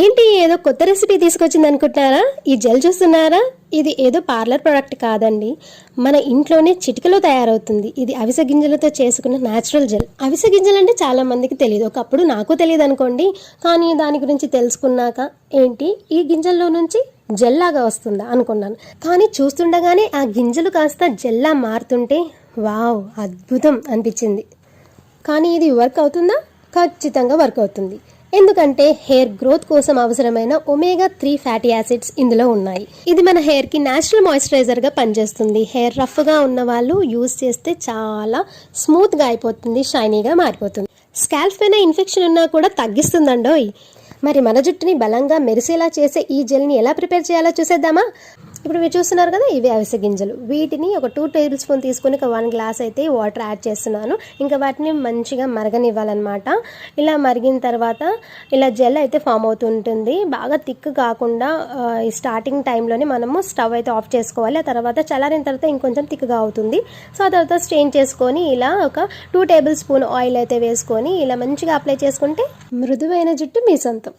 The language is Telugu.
ఏంటి ఏదో కొత్త రెసిపీ తీసుకొచ్చింది అనుకుంటున్నారా? ఈ జెల్ చూస్తున్నారా? ఇది ఏదో పార్లర్ ప్రోడక్ట్ కాదండి. మన ఇంట్లోనే చిటికలో తయారవుతుంది. ఇది అవిసె గింజలతో చేసుకున్న న్యాచురల్ జెల్ అవిసె గింజలు అంటే చాలా మందికి తెలియదు. ఒకప్పుడు నాకు తెలియదు అనుకోండి. కానీ దాని గురించి తెలుసుకున్నాక ఏంటి ఈ గింజల్లో నుంచి జెల్లాగా వస్తుందా అనుకున్నాను. కానీ చూస్తుండగానే ఆ గింజలు కాస్త జెల్లా మారుతుంటే వావ్ అద్భుతం అనిపించింది. కానీ ఇది వర్క్ అవుతుందా? ఖచ్చితంగా వర్క్ అవుతుంది. ఎందుకంటే హెయిర్ గ్రోత్ కోసం అవసరమైన ఒమేగా త్రీ ఫ్యాటీ యాసిడ్స్ ఇందులో ఉన్నాయి. ఇది మన హెయిర్కి న్యాచురల్ మాయిశ్చరైజర్గా పనిచేస్తుంది. హెయిర్ రఫ్గా ఉన్న వాళ్ళు యూస్ చేస్తే చాలా స్మూత్గా అయిపోతుంది షైనీగా మారిపోతుంది. స్కాల్ఫ్ పైన ఇన్ఫెక్షన్ ఉన్నా కూడా తగ్గిస్తుందండోయ్. మరి మన జుట్టుని బలంగా మెరిసేలా చేసే ఈ జెల్ని ఎలా ప్రిపేర్ చేయాలో చూసేద్దామా? ఇప్పుడు మీరు చూస్తున్నారు కదా ఇవి అవిసె గింజలు. వీటిని ఒక టూ టేబుల్ స్పూన్ తీసుకొని ఒక వన్ గ్లాస్ అయితే వాటర్ యాడ్ చేస్తున్నాను. ఇంకా వాటిని మంచిగా మరగనివ్వాలన్నమాట. ఇలా మరిగిన తర్వాత ఇలా జెల్ అయితే ఫామ్ అవుతుంటుంది. బాగా థిక్ కాకుండా ఈ స్టార్టింగ్ టైంలోనే మనము స్టవ్ అయితే ఆఫ్ చేసుకోవాలి. ఆ తర్వాత చల్లారిన తర్వాత ఇంకొంచెం థిక్గా అవుతుంది. సో ఆ తర్వాత స్ట్రెయిన్ చేసుకొని ఇలా ఒక టూ టేబుల్ స్పూన్ ఆయిల్ అయితే వేసుకొని ఇలా మంచిగా అప్లై చేసుకుంటే మృదువైన జుట్టు మీ సొంతం.